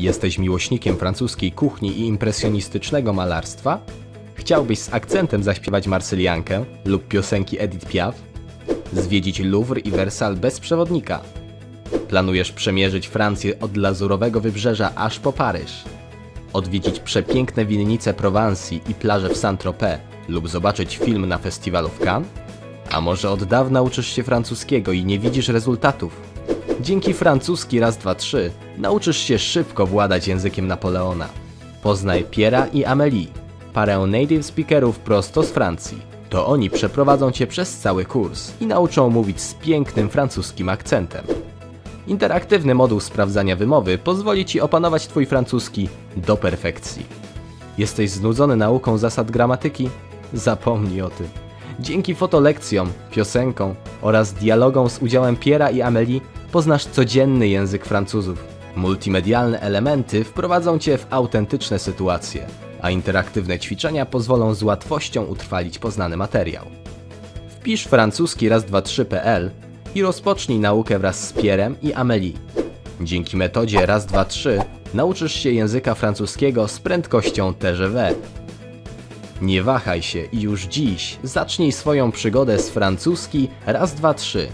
Jesteś miłośnikiem francuskiej kuchni i impresjonistycznego malarstwa? Chciałbyś z akcentem zaśpiewać Marsyliankę lub piosenki Edith Piaf? Zwiedzić Louvre i Versailles bez przewodnika? Planujesz przemierzyć Francję od lazurowego wybrzeża aż po Paryż? Odwiedzić przepiękne winnice Prowansji i plaże w Saint-Tropez lub zobaczyć film na festiwalu w Cannes? A może od dawna uczysz się francuskiego i nie widzisz rezultatów? Dzięki francuski raz, dwa, trzy nauczysz się szybko władać językiem Napoleona. Poznaj Piera i Amélie, parę native speakerów prosto z Francji. To oni przeprowadzą cię przez cały kurs i nauczą mówić z pięknym francuskim akcentem. Interaktywny moduł sprawdzania wymowy pozwoli ci opanować twój francuski do perfekcji. Jesteś znudzony nauką zasad gramatyki? Zapomnij o tym. Dzięki fotolekcjom, piosenkom oraz dialogom z udziałem Piera i Amélie poznasz codzienny język Francuzów. Multimedialne elementy wprowadzą cię w autentyczne sytuacje, a interaktywne ćwiczenia pozwolą z łatwością utrwalić poznany materiał. Wpisz francuski raz 2 3.pl i rozpocznij naukę wraz z Pierem i Amélie. Dzięki metodzie raz 2 3 nauczysz się języka francuskiego z prędkością TGV. Nie wahaj się i już dziś zacznij swoją przygodę z francuski raz 2 3